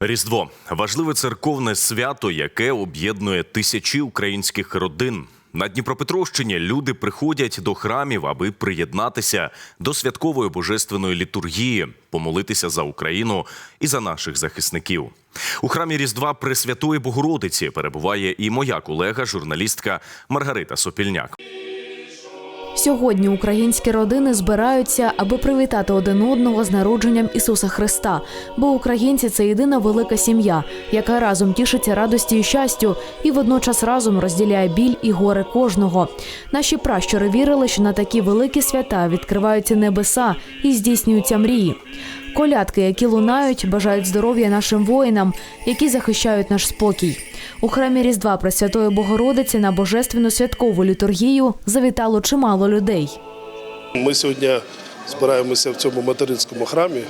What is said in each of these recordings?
Різдво важливе церковне свято, яке об'єднує тисячі українських родин. На Дніпропетровщині люди приходять до храмів, аби приєднатися до святкової божественної літургії, помолитися за Україну і за наших захисників. У храмі Різдва Пресвятої Богородиці перебуває і моя колега, журналістка Маргарита Сопільняк. Сьогодні українські родини збираються, аби привітати один одного з народженням Ісуса Христа. Бо українці це єдина велика сім'я, яка разом тішиться радості і щастю, і водночас разом розділяє біль і горе кожного. Наші пращури вірили, що на такі великі свята відкриваються небеса і здійснюються мрії. Колядки, які лунають, бажають здоров'я нашим воїнам, які захищають наш спокій. У храмі Різдва Пресвятої Богородиці на божественну святкову літургію завітало чимало людей. Ми сьогодні збираємося в цьому материнському храмі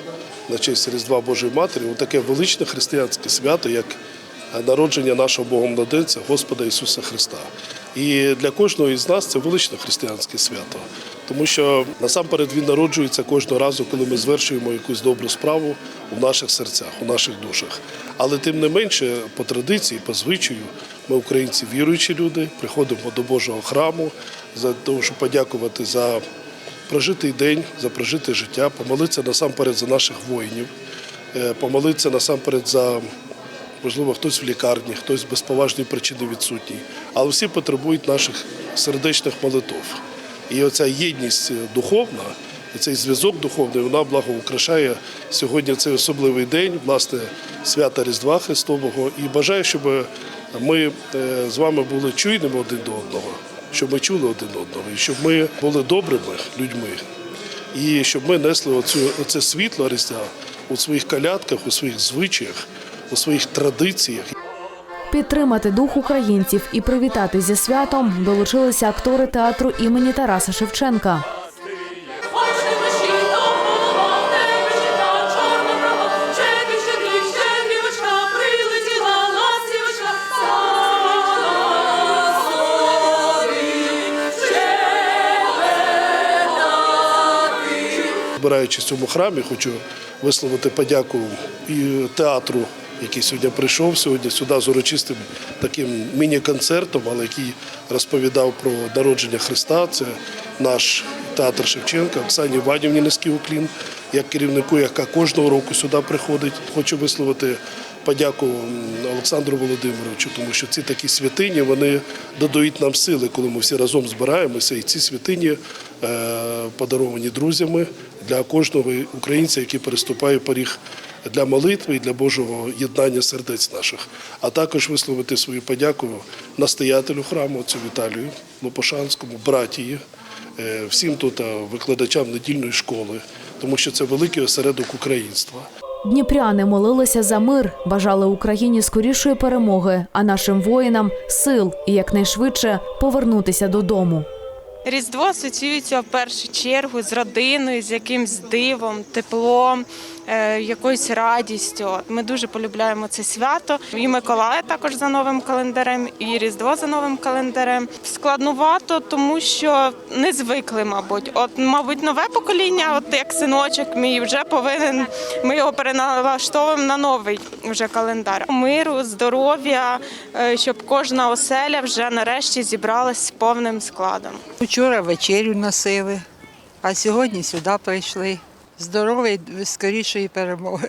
на честь Різдва Божої Матері у таке величне християнське свято, як народження нашого Богом младенця Господа Ісуса Христа. І для кожного із нас це величне християнське свято, тому що насамперед він народжується кожного разу, коли ми звершуємо якусь добру справу у наших серцях, у наших душах. Але тим не менше, по традиції, по звичаю, ми, українці, віруючі люди, приходимо до Божого храму за того, щоб подякувати за прожитий день, за прожите життя, помолитися насамперед за наших воїнів, е, помолитися насамперед за, можливо, хтось в лікарні, хтось без поважної причини відсутній. Але всі потребують наших сердечних молитов. І оця єдність духовна, цей зв'язок духовний, вона благоукрашає сьогодні цей особливий день, власне, свята Різдва Христового. І бажаю, щоб ми е, з вами були чуйними один до одного щоб ми чули один одного, і щоб ми були добрими людьми, і щоб ми несли оцю, оце світло Різдва у своїх калядках, у своїх звичаях, у своїх традиціях. Підтримати дух українців і привітати зі святом долучилися актори театру імені Тараса Шевченка. Збираючись в цьому храмі, хочу висловити подяку і театру, який сьогодні прийшов сьогодні сюди з урочистим таким міні-концертом, але який розповідав про народження Христа. Це наш театр Шевченка, Оксані Іванівні низький уклін, як керівнику, яка кожного року сюди приходить. Хочу висловити подяку Олександру Володимировичу, тому що ці такі святині вони додають нам сили, коли ми всі разом збираємося. І ці святині е, подаровані друзями для кожного українця, який переступає поріг для молитви і для Божого єднання сердець наших. А також висловити свою подяку настоятелю храму, отцю Віталію Лопошанському, братії, е, всім тут е, викладачам недільної школи, тому що це великий осередок українства. Дніпряни молилися за мир, бажали Україні скорішої перемоги, а нашим воїнам сил і якнайшвидше повернутися додому. Різдво асоціюється в першу чергу з родиною, з якимсь дивом, теплом, якоюсь радістю. Ми дуже полюбляємо це свято. І Миколая також за новим календарем, і Різдво за новим календарем. Складнувато, тому що не звикли, мабуть. От, мабуть, нове покоління, от як синочок мій, вже повинен. Ми його переналаштовуємо на новий вже календар. Миру, здоров'я, е, щоб кожна оселя вже нарешті зібралась повним складом. Вчора вечерю носили, а сьогодні сюди прийшли. Здорової, скорішої перемоги.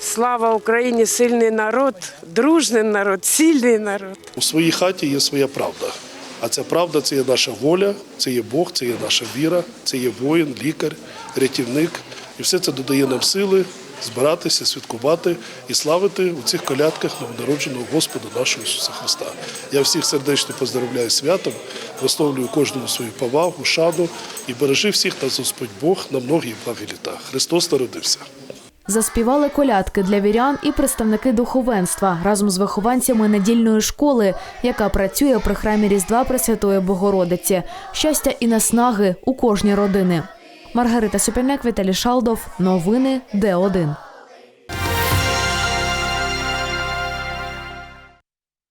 Слава Україні! Сильний народ, дружний народ, сильний народ. У своїй хаті є своя правда. А ця правда це є наша воля, це є Бог, це є наша віра, це є воїн, лікар, рятівник. І все це додає нам сили збиратися, святкувати і славити у цих колядках новонародженого Господа нашого Ісуса Христа. Я всіх сердечно поздравляю святом, висловлюю кожному свою повагу, шану і бережи всіх нас Господь Бог на многі благі літа. Христос народився. Заспівали колядки для вірян і представники духовенства разом з вихованцями недільної школи, яка працює при храмі Різдва Пресвятої Богородиці. Щастя і наснаги у кожній родини. Маргарита Сопільняк, Віталій Шалдов. Новини Д1.